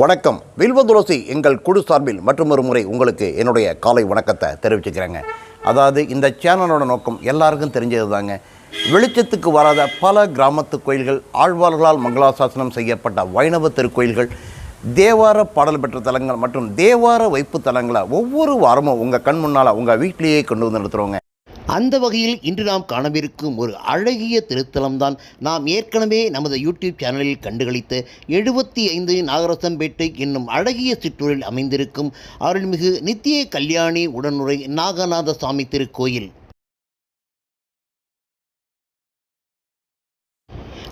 வணக்கம். வில்வதுளசி எங்கள் குழு சார்பில் மற்றொரு முறை உங்களுக்கு என்னுடைய காலை வணக்கத்தை தெரிவிச்சுக்கிறேங்க. அதாவது இந்த சேனலோட நோக்கம் எல்லாருக்கும் தெரிஞ்சது தாங்க வெளிச்சத்துக்கு வராத பல கிராமத்து கோயில்கள் ஆழ்வார்களால் மங்களாசாசனம் செய்யப்பட்ட வைணவ திருக்கோயில்கள் தேவார பாடல் பெற்ற தலங்கள் மற்றும் தேவார வைப்பு தலங்களை ஒவ்வொரு வாரமும் உங்கள் கண் முன்னால் உங்கள் வீட்டிலேயே கொண்டு வந்து நிறுத்துகிறோங்க அந்த வகையில் இன்று நாம் காணவிருக்கும் ஒரு அழகிய திருத்தலம்தான். நாம் ஏற்கனவே நமது யூடியூப் சேனலில் கண்டுகளித்த எழுபத்தி ஐந்து நாகரசம்பேட்டை என்னும் அழகிய சிற்றூரில் அமைந்திருக்கும் அருள்மிகு நித்திய கல்யாணி உடனுரை நாகநாத சுவாமி திருக்கோயில்.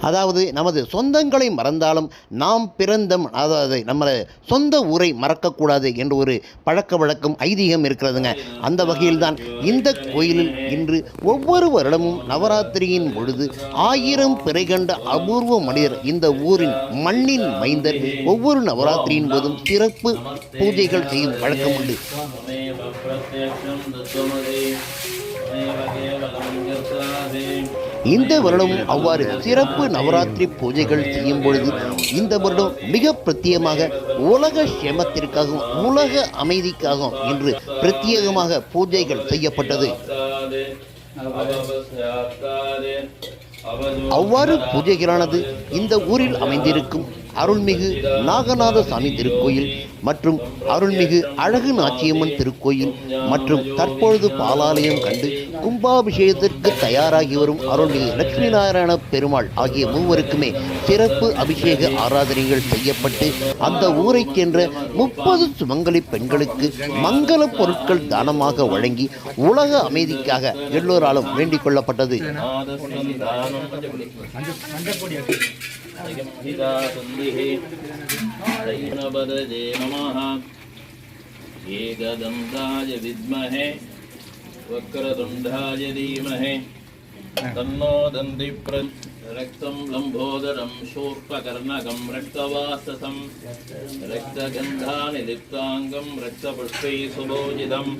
அதாவது நமது சொந்தங்களை மறந்தாலும் நாம் பிறந்த அதாவது நம்ம சொந்த ஊரை மறக்கக்கூடாது என்ற ஒரு பழக்க வழக்கம் ஐதீகம் இருக்கிறதுங்க. அந்த வகையில்தான் இந்த கோயிலில் இன்று ஒவ்வொரு வருடமும் நவராத்திரியின் பொழுது ஆயிரம் பிறை கண்ட அபூர்வ மனிதர் இந்த ஊரின் மண்ணின் மைந்தர் ஒவ்வொரு நவராத்திரியின் போதும் சிறப்பு பூஜைகள் செய்யும் வழக்கம் உண்டு. பிரத்யக்ஷம் தத்துவமதி இந்த வருடமும் அவ்வாறு சிறப்பு நவராத்திரி பூஜைகள் செய்யும் பொழுது இந்த வருடம் மிக பிரத்யேகமாக உலக சேமத்திற்காகவும் உலக அமைதிக்காகவும் இன்று பிரத்யேகமாக பூஜைகள் செய்யப்பட்டது. அவ்வாறு பூஜைகளானது இந்த ஊரில் அமைந்திருக்கும் அருள்மிகு நாகநாத சாமி திருக்கோயில் மற்றும் அருள்மிகு அழகு நாச்சியம்மன் திருக்கோயில் மற்றும் தற்பொழுது பாலாலயம் கண்டு கும்பாபிஷேகத்திற்கு தயாராகி வரும் அருள்மிகு லட்சுமி நாராயண பெருமாள் ஆகிய மூவருக்குமே சிறப்பு அபிஷேக ஆராதனைகள் செய்யப்பட்டு அந்த ஊரைச் சென்ற முப்பது சுமங்கலி பெண்களுக்கு மங்கள பொருட்கள் தானமாக வழங்கி உலக அமைதிக்காக எல்லோராலும் வேண்டிக் கொள்ளப்பட்டது ैनबदजे नमः एकदन्ताय विद्महे वक्रतुण्डाय धीमहि तन्नो दन्तिप्र रक्तं लम्बोदरं शूर्पकर्णकं रक्तवाससं रक्तगन्धानि लिप्ताङ्गं रक्तपुष्पैः सुभोजितम्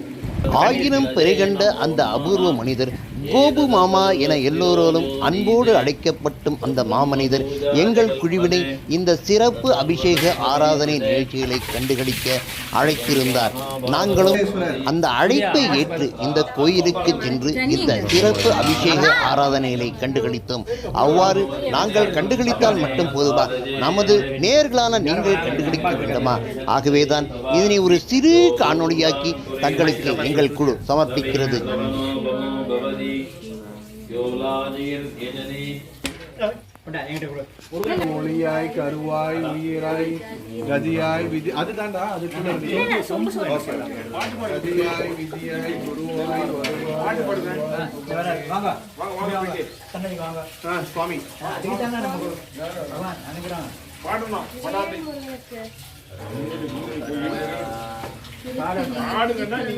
ஆயினும் பிறைகண்ட அந்த அபூர்வ மனிதர் கோபு மாமா என எல்லோராலும் அன்போடு அழைக்கப்பட்டும் அந்த மாமனிதர் எங்கள் குழுவினை இந்த சிறப்பு அபிஷேக ஆராதனை நிகழ்ச்சிகளை கண்டுகளிக்க அழைத்திருந்தார். நாங்களும் அந்த அழைப்பை ஏற்று இந்த கோயிலுக்கு சென்று இந்த சிறப்பு அபிஷேக ஆராதனைகளை கண்டுகளித்தோம். அவ்வாறு நாங்கள் கண்டுகளித்தால் மட்டும் போதுமா? நமது நேர்களான நீங்கள் கண்டுகளிக்க வேண்டுமா? ஆகவேதான் இதனை ஒரு சிறு காணொளியாக்கி தங்களுக்கு எங்கள் குழு சமர்ப்பிக்கிறது. மொழியாய் கருவாய் உயிராய் கதியாய் விதி அதுதான்டா அது கதியாய் விதியாய் குருவாய் வருவாய் சுவாமி. பாடணும். பாடாதே. பாடுங்கன்னா நீ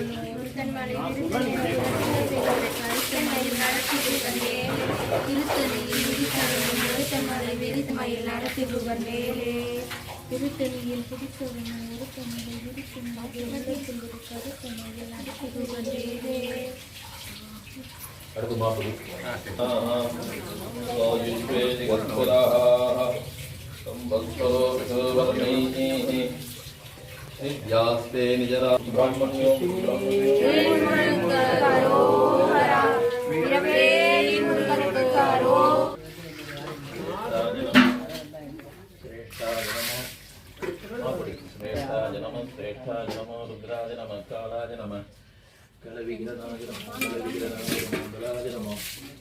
திருத்தணியில் பிடித்தவன் ஒருத்தமலை இருக்கும் கருத்தமையில் அடக்குவன் வேலே विद्यास्ते निजरा ब्रह्मण्यो श्रेष्ठाय नमः श्रेष्ठाय नमो रुद्राय नमः कालाय नमः कलविघ्ननाय नमः कलविघ्ननाय नमः मङ्गलाय नमः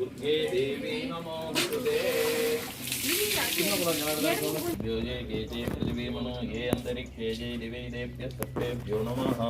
दुर्गे देवी नमोऽस्तुते योजे केचे पृथिवी मनो ये अन्तरिक्षे जे दिवे देभ्यः सर्वेभ्यो नमः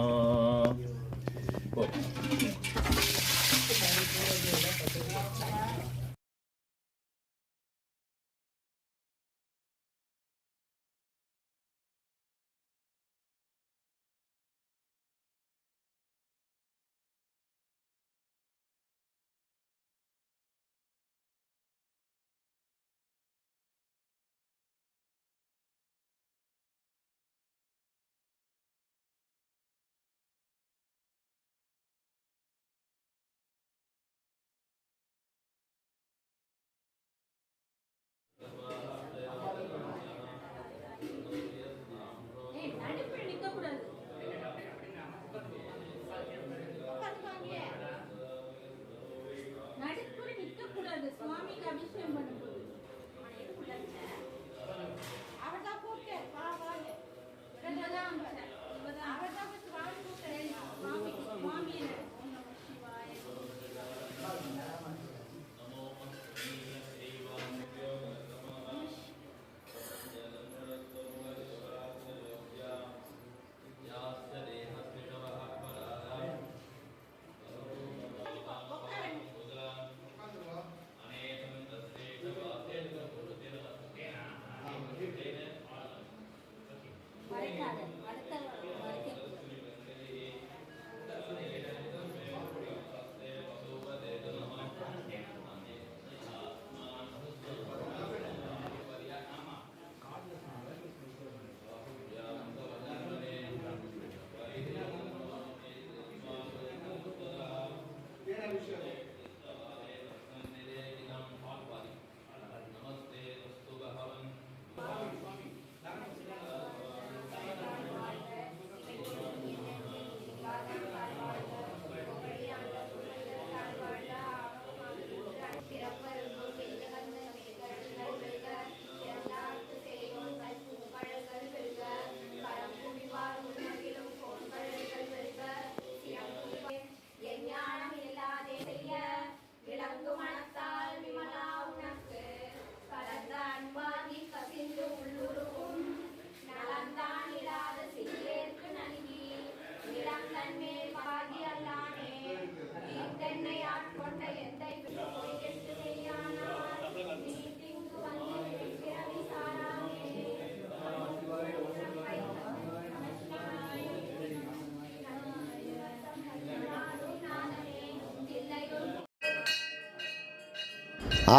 அடுத்த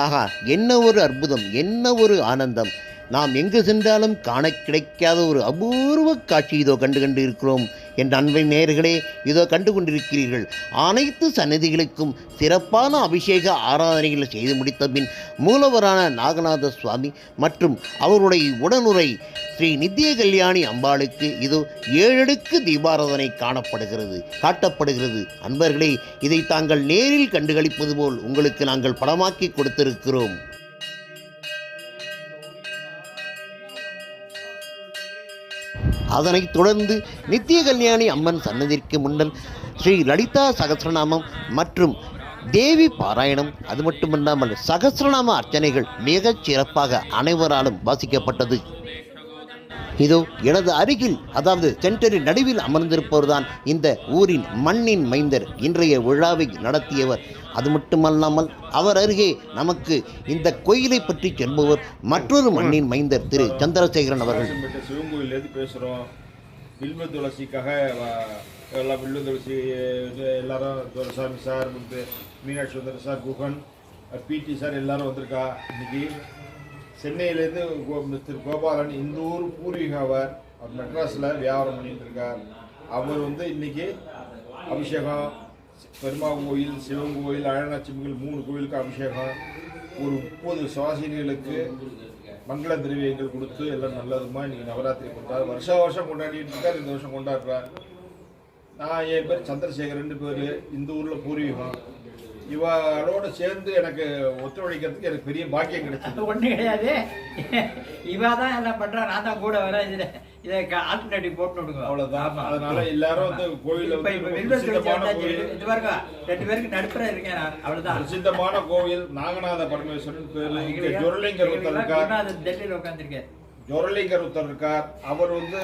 ஆஹா என்ன ஒரு அற்புதம் என்ன ஒரு ஆனந்தம். நாம் எங்கு சென்றாலும் காண கிடைக்காத ஒரு அபூர்வ காட்சி இதோ கண்டு கண்டு இருக்கிறோம் என் அன்பை நேயர்களே இதோ கண்டு கொண்டிருக்கிறீர்கள். அனைத்து சன்னதிகளுக்கும் சிறப்பான அபிஷேக ஆராதனைகளை செய்து முடித்த பின் மூலவரான நாகநாத சுவாமி மற்றும் அவருடைய உடனுரை ஸ்ரீ நித்திய கல்யாணி அம்பாளுக்கு இதோ ஏழடுக்கு தீபாராதனை காணப்படுகிறது காட்டப்படுகிறது. அன்பர்களே இதை தாங்கள் நேரில் கண்டுகளிப்பது போல் உங்களுக்கு நாங்கள் படமாக்கி கொடுத்திருக்கிறோம். அதனைத் தொடர்ந்து நித்திய கல்யாணி அம்மன் சன்னதிற்கு முன்னல் ஸ்ரீ லலிதா சகசிரநாமம் மற்றும் தேவி பாராயணம் அது மட்டுமல்லாமல் சகசிரநாம அர்ச்சனைகள் மிகச் சிறப்பாக அனைவராலும் வாசிக்கப்பட்டது. இதோ எனது அருகில் அதாவது சென்டரின் நடுவில் அமர்ந்திருப்பவர்தான் இந்த ஊரின் மண்ணின் மைந்தர். இன்றைய விழாவை நடத்தியவர். அது மட்டுமல்லாமல் அவர் அருகே நமக்கு இந்த கோயிலை பற்றி சொல்பவர் மற்றொரு மண்ணின் மைந்தர் திரு சந்திரசேகரன் அவர்கள். சிவங்கோயிலேருந்து பேசுகிறோம் வில்வ துளசிக்காக எல்லாம் வில்வ துளசி எல்லாரும் துரசாமி சார் வந்து Meenakshi Sundar sir Guhan PD sir எல்லாரும் வந்திருக்கா இன்னைக்கு? சென்னையிலேருந்து கோ மிஸ்டர் கோபாலன் இந்த ஊர் பூர்வீக அவர் அவர் மெட்ராஸில் வியாபாரம் பண்ணிட்டு இருக்கார். அவர் வந்து இன்னைக்கு அபிஷேகம் பெருமாள் கோயில் சிவன் கோயில் அழகாட்சிமிகள் மூணு கோயிலுக்கு அபிஷேகம் ஒரு முப்பது சுவாசினிகளுக்கு மங்கள திரவியங்கள் கொடுத்து எல்லாம் நல்லதுமா இன்றைக்கி நவராத்திரி கொண்டாடு வருஷா வருஷம் கொண்டாடிட்டு இருக்கார் இந்த வருஷம் கொண்டாடுறார். நான் என் பேர் சந்திரசேகர் ரெண்டு பேர் இந்த ஊரில் பூர்வீகம். இவரோட சேர்ந்து எனக்கு ஒத்துழைக்கிறதுக்கு எனக்கு பெரிய பாக்கியம் கிடைச்சது ஒண்ணு கிடையாது. இவ தான் எல்லாம் பண்றா நான் தான் கூட வரேன். இதுல இதை ஆல்டர்னேட்டிவ் போட்டு விடுங்க. அவ்வளவுதான். ஆமா. அதனால எல்லாரும் வந்து கோயில இப்ப இப்ப. கோயில் இது பாருங்க ரெண்டு பேருக்கு நடுப்புற இருக்கேன் நான். அவ்வளவுதான். பிரசித்தமான கோவில். நாகநாத பரமேஸ்வரன் பேரு இங்க ஜொரலிங்கர் ஒருத்தர் இருக்கார். டெல்லியில உட்காந்துருக்கேன் ஜொரலிங்கர் ஒருத்தர் இருக்கார். அவர் வந்து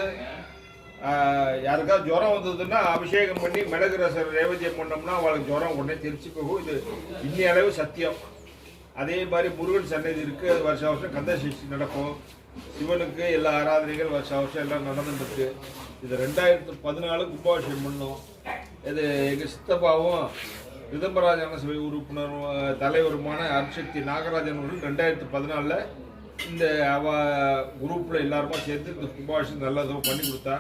யாருக்காவது ஜுரம் வந்ததுன்னா அபிஷேகம் பண்ணி மிளகு ரசம் ரேவதியம் பண்ணோம்னா அவளுக்கு ஜுரம் உடனே தெரிச்சு போகும். இது இன்னி அளவு சத்தியம். அதே மாதிரி முருகன் சன்னதி இருக்குது அது வருஷம் வருஷம் கந்த சஷ்டி நடக்கும். சிவனுக்கு எல்லா ஆராதனைகள் வருஷம் வருஷம் எல்லாம் நடந்துருக்கு இது ரெண்டாயிரத்து பதினாலு கும்பாபிஷேகம் பண்ணோம். இது எங்கள் சித்தப்பாவும் விதம்பராஜன சபை உறுப்பினரும் தலைவருமான அருட்சக்தி நாகராஜன் அவர்கள் ரெண்டாயிரத்து பதினாலில் இந்த அவ குரூப்பில் எல்லாருமா சேர்த்து இந்த சுபாஷ் நல்லதும் பண்ணி கொடுத்தா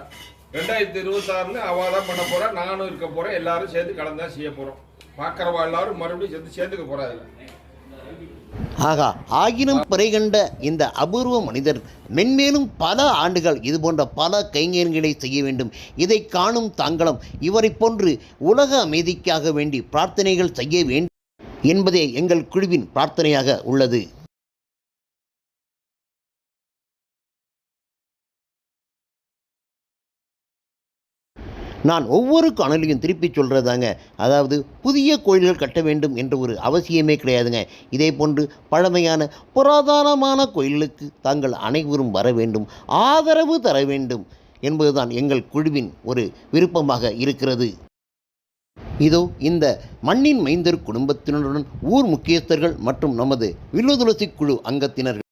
ரெண்டாயிரத்தி இருபத்தாறில் அவள் தான் பண்ண போகிறா நானும் இருக்க போகிறேன் எல்லாரும் சேர்ந்து கலந்து தான் செய்ய போகிறோம் பார்க்குறவா எல்லாரும் மறுபடியும் சேர்ந்து சேர்ந்துக்க போகிறாங்க ஆகா ஆயினும் பிறை கண்ட இந்த அபூர்வ மனிதர் மென்மேலும் பல ஆண்டுகள் இது போன்ற பல கைங்கரியங்களை செய்ய வேண்டும். இதை காணும் தாங்களும் இவரைப் போன்று உலக அமைதிக்காக வேண்டி பிரார்த்தனைகள் செய்ய வேண்டும் என்பதே எங்கள் குழுவின் பிரார்த்தனையாக உள்ளது. நான் ஒவ்வொரு காணொலியும் திருப்பி சொல்கிறதாங்க அதாவது புதிய கோயில்கள் கட்ட வேண்டும் என்ற ஒரு அவசியமே கிடையாதுங்க. இதே போன்று பழமையான புராதனமான கோயில்களுக்கு தாங்கள் அனைவரும் வர வேண்டும் ஆதரவு தர வேண்டும் என்பதுதான் எங்கள் குழுவின் ஒரு விருப்பமாக இருக்கிறது. இதோ இந்த மண்ணின் மைந்தர் குடும்பத்தினருடன் ஊர் முக்கியஸ்தர்கள் மற்றும் நமது வில்லுதுளசி குழு அங்கத்தினர்கள்